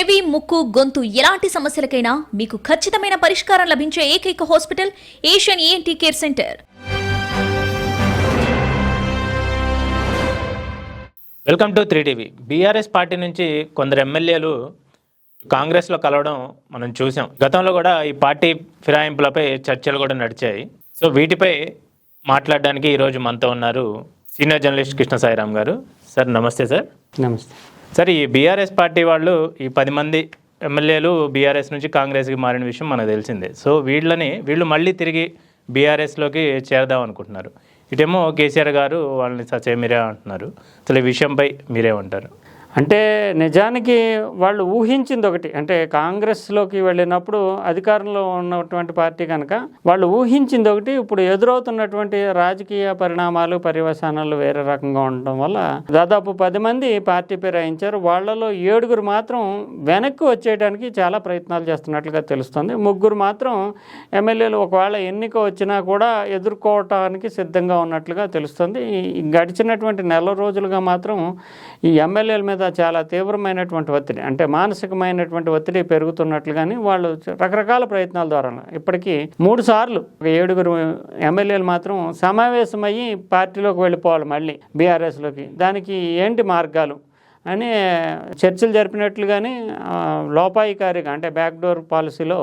చెవి ముక్కు గొంతు ఎలాంటి సమస్యలకైనా మీకు ఖచ్చితమైన పరిష్కారం లభించే ఏకైక hospital Asian ENT care centre. Welcome to three TV. BRS party నుంచి కొందరు ఎమ్మెల్యేలు కాంగ్రెస్లో కలవడం మనం చూసాం. గతంలో కూడా ఈ పార్టీ ఫిరాయింపులపై చర్చలు కూడా నడిచాయి. సో వీటిపై మాట్లాడడానికి ఈరోజు మనతో ఉన్నారు సీనియర్ జర్నలిస్ట్ కృష్ణ సాయిరామ్ గారు. సార్ నమస్తే సార్. నమస్తే. సరే ఈ బీఆర్ఎస్ పార్టీ వాళ్ళు ఈ పది మంది ఎమ్మెల్యేలు బీఆర్ఎస్ నుంచి కాంగ్రెస్కి మారిన విషయం మనకు తెలిసిందే. సో వీళ్ళని వీళ్ళు మళ్ళీ తిరిగి బీఆర్ఎస్లోకి చేరదాం అనుకుంటున్నారు. ఇటేమో కేసీఆర్ గారు వాళ్ళని సచే మీరే అంటున్నారు. అసలు ఈ విషయంపై మీరేమంటారు? అంటే నిజానికి వాళ్ళు ఊహించింది ఒకటి. అంటే కాంగ్రెస్లోకి వెళ్ళినప్పుడు అధికారంలో ఉన్నటువంటి పార్టీ కనుక వాళ్ళు ఊహించింది ఒకటి. ఇప్పుడు ఎదురవుతున్నటువంటి రాజకీయ పరిణామాలు పర్యవసానాలు వేరే రకంగా ఉండటం వల్ల దాదాపు పది మంది పార్టీ ఫిరాయించారు వాళ్ళలో ఏడుగురు మాత్రం వెనక్కి వచ్చేయడానికి చాలా ప్రయత్నాలు చేస్తున్నట్లుగా తెలుస్తుంది. ముగ్గురు మాత్రం ఎమ్మెల్యేలు ఒకవేళ ఎన్నిక వచ్చినా కూడా ఎదుర్కోవటానికి సిద్ధంగా ఉన్నట్లుగా తెలుస్తుంది. గడిచినటువంటి నెల రోజులుగా మాత్రం ఈ ఎమ్మెల్యేల మీద చాలా తీవ్రమైనటువంటి ఒత్తిడి. అంటే మానసికమైనటువంటి ఒత్తిడి పెరుగుతున్నట్లుగాని వాళ్ళు రకరకాల ప్రయత్నాల ద్వారా ఇప్పటికీ మూడు సార్లు ఒక ఏడుగురు ఎమ్మెల్యేలు మాత్రం సమావేశమయ్యి పార్టీలోకి వెళ్ళిపోవాలి మళ్ళీ బీఆర్ఎస్లోకి. దానికి ఏంటి మార్గాలు? అని చర్చలు జరిపినట్లుగానే ఆ, లోపాయికారిగా అంటే బ్యాక్డోర్ పాలసీలో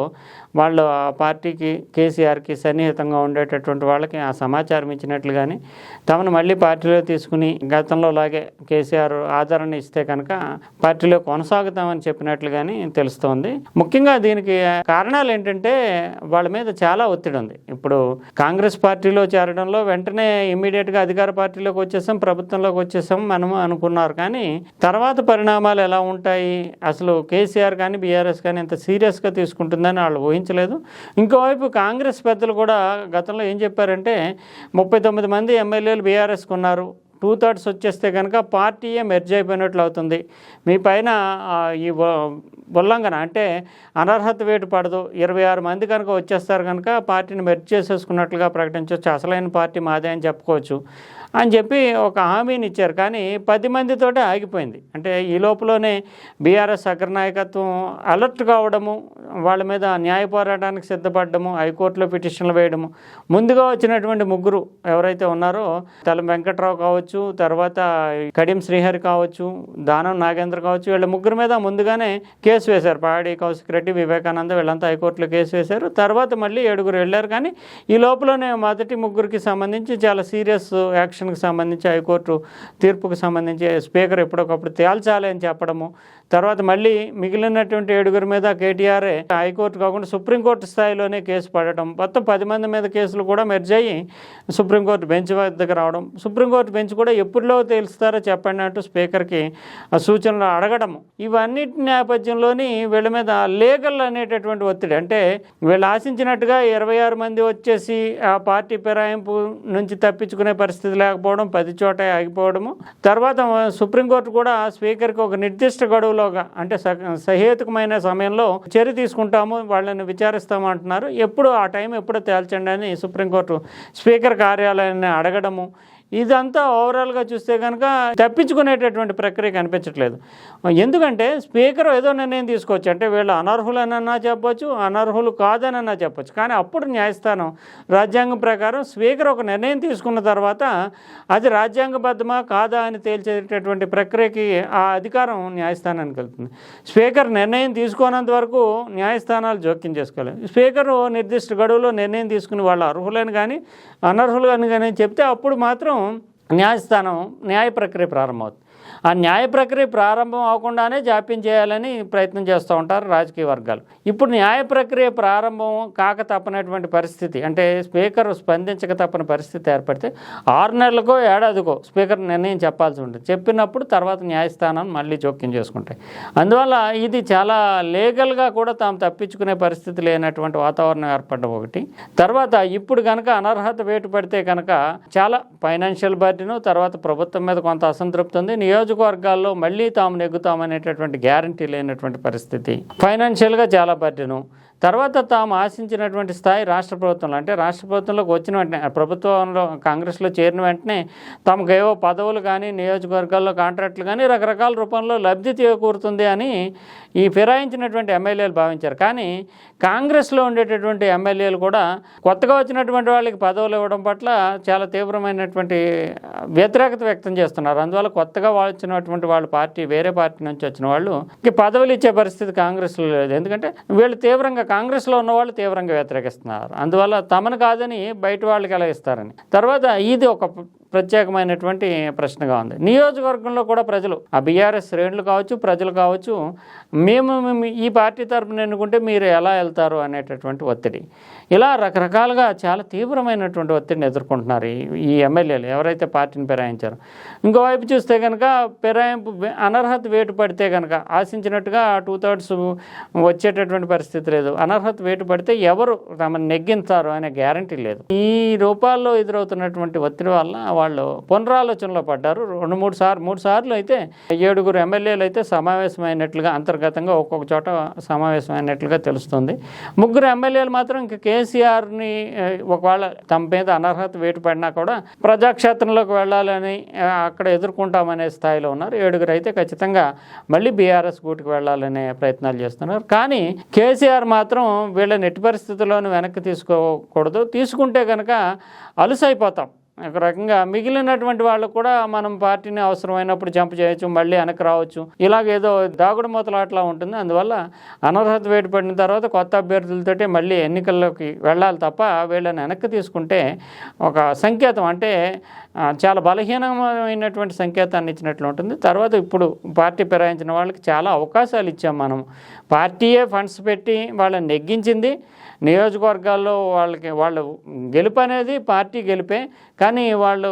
వాళ్ళు ఆ పార్టీకి కేసీఆర్కి సన్నిహితంగా ఉండేటటువంటి వాళ్ళకి ఆ సమాచారం ఇచ్చినట్లుగానే తమను మళ్ళీ పార్టీలో తీసుకుని గతంలో లాగే కేసీఆర్ ఆదరణ ఇస్తే కనుక పార్టీలో కొనసాగుతామని చెప్పినట్లుగానే తెలుస్తోంది. ముఖ్యంగా దీనికి కారణాలు ఏంటంటే వాళ్ళ మీద చాలా ఒత్తిడి ఉంది. ఇప్పుడు కాంగ్రెస్ పార్టీలో చేరడంలో వెంటనే ఇమ్మీడియట్గా అధికార పార్టీలోకి వచ్చేసాం ప్రభుత్వంలోకి వచ్చేసాం మనము అనుకున్నారు. కానీ తర్వాత తర్వాత పరిణామాలు ఎలా ఉంటాయి? అసలు కేసీఆర్ కానీ బీఆర్ఎస్ కానీ ఇంత సీరియస్గా తీసుకుంటుందని వాళ్ళు ఊహించలేదు. ఇంకోవైపు కాంగ్రెస్ పెద్దలు కూడా గతంలో ఏం చెప్పారంటే ముప్పై తొమ్మిది మంది ఎమ్మెల్యేలు బీఆర్ఎస్కి ఉన్నారు. టూ థర్డ్స్ వచ్చేస్తే కనుక పార్టీయే మెర్జ్ అయిపోయినట్లు అవుతుంది. మీ పైన ఈ ఉల్లంఘన అంటే అనర్హత వేటు పడదు. ఇరవై ఆరు మంది కనుక వచ్చేస్తారు కనుక పార్టీని మెర్జ్ చేసేసుకున్నట్లుగా ప్రకటించవచ్చు. అసలైన పార్టీ మాదే అని చెప్పుకోవచ్చు. అని చెప్పి ఒక హామీని ఇచ్చారు. కానీ పది మందితోటే ఆగిపోయింది. అంటే ఈ లోపలనే బీఆర్ఎస్ అగ్రనాయకత్వం అలర్ట్ కావడము వాళ్ళ మీద న్యాయ పోరాటానికి సిద్ధపడము హైకోర్టులో పిటిషన్లు వేయడము. ముందుగా వచ్చినటువంటి ముగ్గురు ఎవరైతే ఉన్నారో తల వెంకట్రావు కావచ్చు తర్వాత కడియం శ్రీహరి కావచ్చు దానం నాగేంద్ర కావచ్చు వీళ్ళ ముగ్గురు మీద ముందుగానే కేసు వేశారు. పాడి కౌశిక్ రెడ్డి వివేకానంద వీళ్ళంతా హైకోర్టులో కేసు వేశారు. తర్వాత మళ్ళీ ఏడుగురు వెళ్ళారు. కానీ ఈ లోపలనే మొదటి ముగ్గురికి సంబంధించి చాలా సీరియస్ యాక్షన్కి సంబంధించి హైకోర్టు తీర్పుకు సంబంధించి స్పీకర్ ఎప్పుడొకప్పుడు తేల్చాలి అని చెప్పడము. తర్వాత మళ్ళీ మిగిలినటువంటి ఏడుగురి మీద కేటీఆర్ఏ హైకోర్టు కాకుండా సుప్రీంకోర్టు స్థాయిలోనే కేసు పడటం. మొత్తం పది మంది మీద కేసులు కూడా మెర్జ్ అయ్యి సుప్రీంకోర్టు బెంచ్ దగ్గర రావడం. సుప్రీంకోర్టు బెంచ్ కూడా ఎప్పుడులో తెలుస్తారో చెప్పండి అంటూ స్పీకర్కి ఆ సూచనలు అడగడము ఇవన్నిటి నేపథ్యంలోని వీళ్ళ మీద లీగల్ అనేటటువంటి ఒత్తిడి. అంటే వీళ్ళు ఆశించినట్టుగా ఇరవై ఆరు మంది వచ్చేసి ఆ పార్టీ ఫిరాయింపు నుంచి తప్పించుకునే పరిస్థితి లేకపోవడం పది చోట ఆగిపోవడము. తర్వాత సుప్రీంకోర్టు కూడా స్పీకర్కి ఒక నిర్దిష్ట గడువులోగా అంటే సహేతుకమైన సమయంలో చర్య తీసుకుంటాము వాళ్ళని విచారిస్తాము అంటున్నారు. ఎప్పుడు ఆ టైం ఎప్పుడో తేల్చండి అని సుప్రీంకోర్టు స్పీకర్ కార్యాలయాన్ని అడగడము. ఇదంతా ఓవరాల్గా చూస్తే కనుక తప్పించుకునేటటువంటి ప్రక్రియ కనిపించట్లేదు. ఎందుకంటే స్పీకర్ ఏదో నిర్ణయం తీసుకోవచ్చు. అంటే వీళ్ళు అనర్హులనన్నా చెప్పొచ్చు అనర్హులు కాదనన్నా చెప్పొచ్చు. కానీ అప్పుడు న్యాయస్థానం రాజ్యాంగం ప్రకారం స్పీకర్ ఒక నిర్ణయం తీసుకున్న తర్వాత అది రాజ్యాంగబద్ధమా కాదా అని తేల్చేటటువంటి ప్రక్రియకి ఆ అధికారం న్యాయస్థానానికి వెళ్తుంది. స్పీకర్ నిర్ణయం తీసుకోనంత వరకు న్యాయస్థానాలు జోక్యం చేసుకోలేదు. స్పీకర్ నిర్దిష్ట గడువులో నిర్ణయం తీసుకుని వాళ్ళు అర్హులని కానీ అనర్హులు అని కానీ చెప్తే అప్పుడు మాత్రం న్యాయస్థానం న్యాయ ప్రక్రియ ప్రారంభమవుతుంది. ఆ న్యాయ ప్రక్రియ ప్రారంభం అవ్వకుండానే జాప్యం చేయాలని ప్రయత్నం చేస్తూ ఉంటారు రాజకీయ వర్గాలు. ఇప్పుడు న్యాయ ప్రక్రియ ప్రారంభం కాక తప్పనటువంటి పరిస్థితి అంటే స్పీకర్ స్పందించక తప్పని పరిస్థితి ఏర్పడితే ఆరు నెలలకో ఏడాదికో స్పీకర్ నిర్ణయం చెప్పాల్సి ఉంటుంది. చెప్పినప్పుడు తర్వాత న్యాయస్థానం మళ్ళీ జోక్యం చేసుకుంటాయి. అందువల్ల ఇది చాలా లీగల్గా కూడా తాము తప్పించుకునే పరిస్థితి లేనటువంటి వాతావరణం ఏర్పడడం ఒకటి. తర్వాత ఇప్పుడు కనుక అనర్హత వేటు పడితే కనుక చాలా ఫైనాన్షియల్ బర్డెను తర్వాత ప్రభుత్వం మీద కొంత అసంతృప్తి ఉంది. నియోజకవర్గాల్లో మళ్ళీ తాము నెగ్గుతామనేటటువంటి గ్యారంటీ లేనటువంటి పరిస్థితి. ఫైనాన్షియల్గా చాలా బర్డెను. తర్వాత తాము ఆశించినటువంటి స్థాయి రాష్ట్ర ప్రభుత్వంలో అంటే రాష్ట్ర ప్రభుత్వంలోకి వచ్చిన వెంటనే ప్రభుత్వంలో కాంగ్రెస్లో చేరిన వెంటనే తమకు ఏవో పదవులు కానీ నియోజకవర్గాల్లో కాంట్రాక్టులు కానీ రకరకాల రూపంలో లబ్ధి చేకూరుతుంది అని ఈ ఫిరాయించినటువంటి ఎమ్మెల్యేలు భావించారు. కానీ కాంగ్రెస్లో ఉండేటటువంటి ఎమ్మెల్యేలు కూడా కొత్తగా వచ్చినటువంటి వాళ్ళకి పదవులు ఇవ్వడం పట్ల చాలా తీవ్రమైనటువంటి వ్యతిరేకత వ్యక్తం చేస్తున్నారు. అందువల్ల కొత్తగా వచ్చినటువంటి వాళ్ళ పార్టీ వేరే పార్టీ నుంచి వచ్చిన వాళ్ళు ఇంక పదవులు ఇచ్చే పరిస్థితి కాంగ్రెస్లో లేదు. ఎందుకంటే వీళ్ళు తీవ్రంగా కాంగ్రెస్లో ఉన్న వాళ్ళు తీవ్రంగా వ్యతిరేకిస్తున్నారు. అందువల్ల తమను కాదని బయట వాళ్ళకి ఎలా ఇస్తారని. తర్వాత ఇది ఒక ప్రత్యేకమైనటువంటి ప్రశ్నగా ఉంది. నియోజకవర్గంలో కూడా ప్రజలు ఆ బీఆర్ఎస్ శ్రేణులు కావచ్చు ప్రజలు కావచ్చు మేము ఈ పార్టీ తరపున ఎన్నుకుంటే మీరు ఎలా వెళ్తారు అనేటటువంటి ఒత్తిడి. ఇలా రకరకాలుగా చాలా తీవ్రమైనటువంటి ఒత్తిడిని ఎదుర్కొంటున్నారు ఈ- ఎమ్మెల్యేలు ఎవరైతే పార్టీని ఫిరాయించారో ఇంకోవైపు చూస్తే కనుక ఫిరాయింపు అనర్హత వేటు పడితే కనుక ఆశించినట్టుగా టూ థర్డ్స్ వచ్చేటటువంటి పరిస్థితి లేదు. అనర్హత వేటు పడితే ఎవరు తమను నెగ్గించారు అనే గ్యారంటీ లేదు. ఈ రూపాల్లో ఎదురవుతున్నటువంటి ఒత్తిడి వల్ల వాళ్ళు పునరాలోచనలో పడ్డారు. రెండు మూడు సార్లు మూడు సార్లు అయితే ఏడుగురు ఎమ్మెల్యేలు అయితే సమావేశమైనట్లుగా అంతర్గతంగా ఒక్కొక్క చోట సమావేశమైనట్లుగా తెలుస్తుంది. ముగ్గురు ఎమ్మెల్యేలు మాత్రం ఇంకా కేసీఆర్ని ఒకవేళ తమ మీద అనర్హత వేటు పడినా కూడా ప్రజాక్షేత్రంలోకి వెళ్ళాలని అక్కడ ఎదుర్కొంటామనే స్థాయిలో ఉన్నారు. ఏడుగురు అయితే ఖచ్చితంగా మళ్ళీ బీఆర్ఎస్ గూటికి వెళ్ళాలనే ప్రయత్నాలు చేస్తున్నారు. కానీ కేసీఆర్ మాత్రం వీళ్ళని ఎట్టి పరిస్థితుల్లోనూ వెనక్కి తీసుకోకూడదు. తీసుకుంటే కనుక అలుసైపోతాం. ఒక రకంగా మిగిలినటువంటి వాళ్ళు కూడా మనం పార్టీని అవసరమైనప్పుడు జంప్ చేయొచ్చు మళ్ళీ వెనక్కి రావచ్చు. ఇలాగేదో దాగుడు మూతలాట్లా ఉంటుంది. అందువల్ల అనర్హత వేటు పడిన తర్వాత కొత్త అభ్యర్థులతోటి మళ్ళీ ఎన్నికల్లోకి వెళ్ళాలి తప్ప వీళ్ళని వెనక్కి తీసుకుంటే ఒక సంకేతం అంటే చాలా బలహీనమైనటువంటి సంకేతాన్ని ఇచ్చినట్లు ఉంటుంది. తర్వాత ఇప్పుడు పార్టీ ఫిరాయించిన వాళ్ళకి చాలా అవకాశాలు ఇచ్చాం మనం. పార్టీయే ఫండ్స్ పెట్టి వాళ్ళని నెగ్గించింది. నియోజకవర్గాల్లో వాళ్ళకి వాళ్ళు గెలుపు అనేది పార్టీ గెలిపే కానీ వాళ్ళు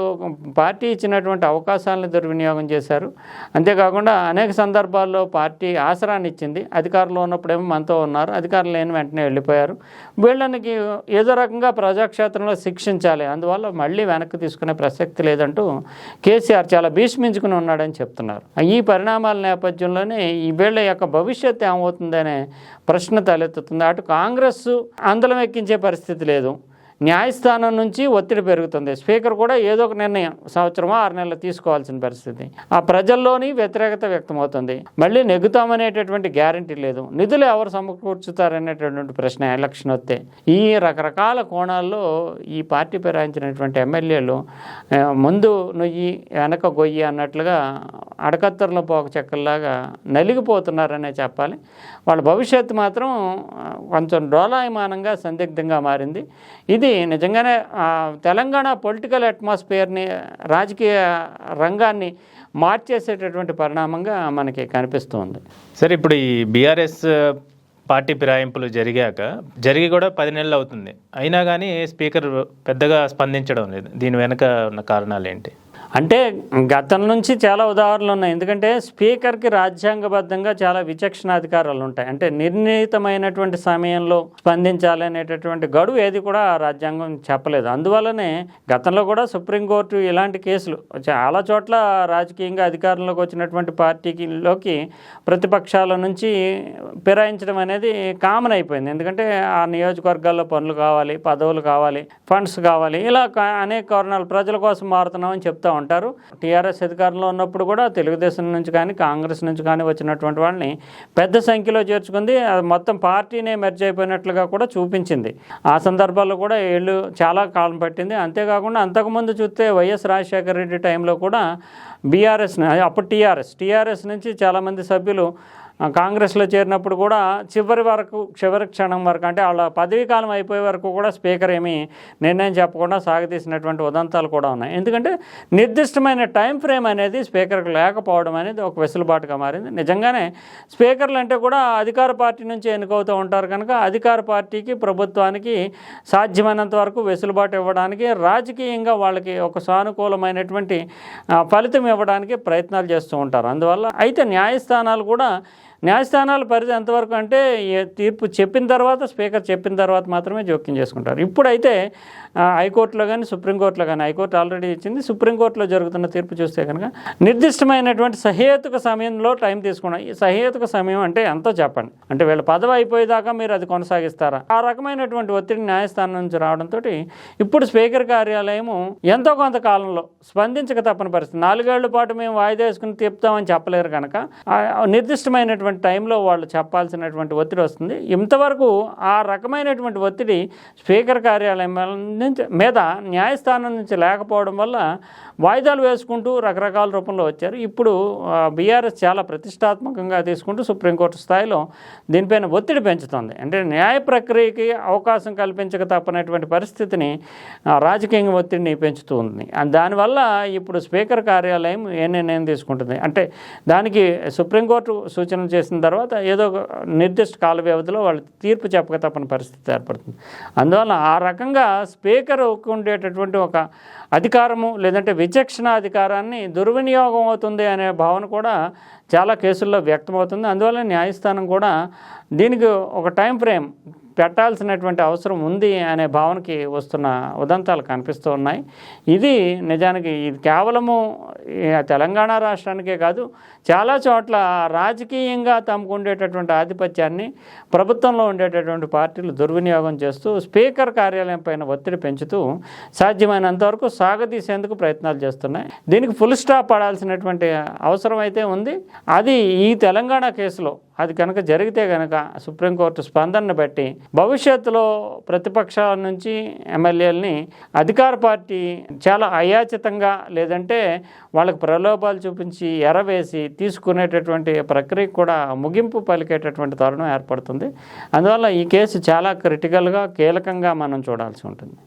పార్టీ ఇచ్చినటువంటి అవకాశాలను దుర్వినియోగం చేశారు. అంతేకాకుండా అనేక సందర్భాల్లో పార్టీ ఆసరాన్ని ఇచ్చింది. అధికారంలో ఉన్నప్పుడేమో మనతో ఉన్నారు. అధికారం లేని వెంటనే వెళ్ళిపోయారు. వీళ్ళనికి ఏదో రకంగా ప్రజాక్షేత్రంలో శిక్షించాలి. అందువల్ల మళ్ళీ వెనక్కి తీసుకునే ప్రసక్తి లేదంటూ కేసీఆర్ చాలా భీష్మించుకుని ఉన్నాడని చెప్తున్నారు. ఈ పరిణామాల నేపథ్యంలోనే ఈ వీళ్ళ యొక్క భవిష్యత్తు ఏమవుతుందనే ప్రశ్న తలెత్తుతుంది. అటు కాంగ్రెస్ ఆందోళన ఎక్కించే పరిస్థితి లేదు. న్యాయస్థానం నుంచి ఒత్తిడి పెరుగుతుంది. స్పీకర్ కూడా ఏదో ఒక నిర్ణయం సంవత్సరమో ఆరు నెలలు తీసుకోవాల్సిన పరిస్థితి. ఆ ప్రజల్లోని వ్యతిరేకత వ్యక్తమవుతుంది. మళ్ళీ నెగ్గుతామనేటటువంటి గ్యారంటీ లేదు. నిధులు ఎవరు సమకూర్చుతారనేటటువంటి ప్రశ్న ఎలక్షన్ వస్తే. ఈ రకరకాల కోణాల్లో ఈ పార్టీ ఫిరాయించినటువంటి ఎమ్మెల్యేలు ముందు నొయ్యి వెనక గొయ్యి అన్నట్లుగా అడకత్తర్ల పోక చెక్కల్లాగా నలిగిపోతున్నారనే చెప్పాలి. వాళ్ళ భవిష్యత్తు మాత్రం కొంచెం డోలాయమానంగా సందిగ్ధంగా మారింది. ఇది నిజంగానే తెలంగాణ పొలిటికల్ అట్మాస్ఫియర్ని రాజకీయ రంగాన్ని మార్చేసేటటువంటి పరిణామంగా మనకి కనిపిస్తుంది. సరే ఇప్పుడు ఈ బీఆర్ఎస్ పార్టీ ఫిరాయింపులు జరిగాక జరిగి కూడా పది నెలలు అవుతుంది. అయినా కానీ స్పీకర్ పెద్దగా స్పందించడం లేదు. దీని వెనక ఉన్న కారణాలు ఏంటి అంటే గతం నుంచి చాలా ఉదాహరణలు ఉన్నాయి. ఎందుకంటే స్పీకర్కి రాజ్యాంగబద్ధంగా చాలా విచక్షణాధికారాలు ఉంటాయి. అంటే నిర్ణీతమైనటువంటి సమయంలో స్పందించాలనేటటువంటి గడువు ఏది కూడా రాజ్యాంగం చెప్పలేదు. అందువల్లనే గతంలో కూడా సుప్రీంకోర్టు ఇలాంటి కేసులు చాలా చోట్ల రాజకీయంగా అధికారంలోకి వచ్చినటువంటి పార్టీలోకి ప్రతిపక్షాల నుంచి ఫిరాయించడం అనేది కామన్ అయిపోయింది. ఎందుకంటే ఆ నియోజకవర్గాల్లో పనులు కావాలి పదవులు కావాలి ఫండ్స్ కావాలి ఇలా అనేక కారణాలు ప్రజల కోసం మారుతున్నామని చెప్తా ఉంటారు. టీఆర్ఎస్ అధికారంలో ఉన్నప్పుడు కూడా తెలుగుదేశం నుంచి కానీ కాంగ్రెస్ నుంచి కానీ వచ్చినటువంటి వాళ్ళని పెద్ద సంఖ్యలో చేర్చుకుంది. అది మొత్తం పార్టీనే మెర్జ్ అయిపోయినట్లుగా కూడా చూపించింది. ఆ సందర్భాల్లో కూడా వీళ్ళు చాలా కాలం పట్టింది. అంతేకాకుండా అంతకుముందు చూస్తే వైఎస్ రాజశేఖర రెడ్డి టైంలో కూడా బీఆర్ఎస్ అప్పుడు టీఆర్ఎస్ టీఆర్ఎస్ నుంచి చాలామంది సభ్యులు కాంగ్రెస్లో చేరినప్పుడు కూడా చివరి వరకు చివరి క్షణం వరకు అంటే వాళ్ళ పదవీ కాలం అయిపోయే వరకు కూడా స్పీకర్ ఏమీ నిర్ణయం చెప్పకుండా సాగతీసినటువంటి ఉదంతాలు కూడా ఉన్నాయి. ఎందుకంటే నిర్దిష్టమైన టైం ఫ్రేమ్ అనేది స్పీకర్కి లేకపోవడం అనేది ఒక వెసులుబాటుగా మారింది. నిజంగానే స్పీకర్లు అంటే కూడా అధికార పార్టీ నుంచి ఎన్నికవుతూ ఉంటారు కనుక అధికార పార్టీకి ప్రభుత్వానికి సాధ్యమైనంత వరకు వెసులుబాటు ఇవ్వడానికి రాజకీయంగా వాళ్ళకి ఒక సానుకూలమైనటువంటి ఫలితం ఇవ్వడానికి ప్రయత్నాలు చేస్తూ ఉంటారు. అందువల్ల అయితే న్యాయస్థానాలు కూడా న్యాయస్థానాల పరిధి ఎంతవరకు అంటే తీర్పు చెప్పిన తర్వాత స్పీకర్ చెప్పిన తర్వాత మాత్రమే జోక్యం చేసుకుంటారు. ఇప్పుడైతే హైకోర్టులో కానీ సుప్రీంకోర్టులో కానీ హైకోర్టు ఆల్రెడీ ఇచ్చింది. సుప్రీంకోర్టులో జరుగుతున్న తీర్పు చూస్తే కనుక నిర్దిష్టమైనటువంటి సహేతుక సమయంలో టైం తీసుకున్నాం ఈ సహేతుక సమయం అంటే ఎంతో చెప్పండి. అంటే వీళ్ళ పదవి అయిపోయేదాకా మీరు అది కొనసాగిస్తారా? ఆ రకమైనటువంటి ఒత్తిడి న్యాయస్థానం నుంచి రావడంతో ఇప్పుడు స్పీకర్ కార్యాలయము ఎంతో కొంత కాలంలో స్పందించక తప్పని పరిస్థితి. నాలుగేళ్ళ పాటు మేము వాయిదా వేసుకుని తిప్పుతామని చెప్పలేరు కనుక నిర్దిష్టమైనటువంటి అనేటువంటి టైంలో వాళ్ళు చెప్పాల్సినటువంటి ఒత్తిడి వస్తుంది. ఇంతవరకు ఆ రకమైనటువంటి ఒత్తిడి స్పీకర్ కార్యాలయం నుంచి మీద న్యాయస్థానం నుంచి లేకపోవడం వల్ల వాయిదాలు వేసుకుంటూ రకరకాల రూపంలో వచ్చారు. ఇప్పుడు బీఆర్ఎస్ చాలా ప్రతిష్టాత్మకంగా తీసుకుంటూ సుప్రీంకోర్టు స్థాయిలో దీనిపైన ఒత్తిడి పెంచుతుంది. అంటే న్యాయ ప్రక్రియకి అవకాశం కల్పించక తప్పనటువంటి పరిస్థితిని రాజకీయ ఒత్తిడిని పెంచుతూ ఉంది దానివల్ల ఇప్పుడు స్పీకర్ కార్యాలయం ఏ నిర్ణయం తీసుకుంటుంది? అంటే దానికి సుప్రీంకోర్టు సూచనలు చేసిన తర్వాత ఏదో ఒక నిర్దిష్ట కాల వ్యవధిలో వాళ్ళు తీర్పు చెప్పక తప్పని పరిస్థితి ఏర్పడుతుంది. అందువల్ల ఆ రకంగా స్పీకర్ ఉండేటటువంటి ఒక అధికారము లేదంటే విచక్షణాధికారాన్ని దుర్వినియోగం అవుతుంది అనే భావన కూడా చాలా కేసుల్లో వ్యక్తమవుతుంది. అందువల్ల న్యాయస్థానం కూడా దీనికి ఒక టైం ఫ్రేమ్ పెట్టాల్సినటువంటి అవసరం ఉంది అనే భావనకి వస్తున్న ఉదంతాలు కనిపిస్తూ ఉన్నాయి. ఇది నిజానికి ఇది కేవలము తెలంగాణ రాష్ట్రానికే కాదు చాలా చోట్ల రాజకీయంగా తమకు ఉండేటటువంటి ఆధిపత్యాన్ని ప్రభుత్వంలో ఉండేటటువంటి పార్టీలు దుర్వినియోగం చేస్తూ స్పీకర్ కార్యాలయం పైన ఒత్తిడి పెంచుతూ సాధ్యమైనంత వరకు సాగదీసేందుకు ప్రయత్నాలు చేస్తున్నాయి. దీనికి ఫుల్ స్టాప్ పడాల్సినటువంటి అవసరం అయితే ఉంది. అది ఈ తెలంగాణ కేసులో అది కనుక జరిగితే కనుక సుప్రీంకోర్టు స్పందనను బట్టి భవిష్యత్తులో ప్రతిపక్షాల నుంచి ఎమ్మెల్యేలని అధికార పార్టీ చాలా అయాచితంగా లేదంటే వాళ్ళకి ప్రలోభాలు చూపించి ఎరవేసి తీసుకునేటటువంటి ప్రక్రియ కూడా ముగింపు పలికేటటువంటి తరుణం ఏర్పడుతుంది. అందువల్ల ఈ కేసు చాలా క్రిటికల్గా కీలకంగా మనం చూడాల్సి ఉంటుంది.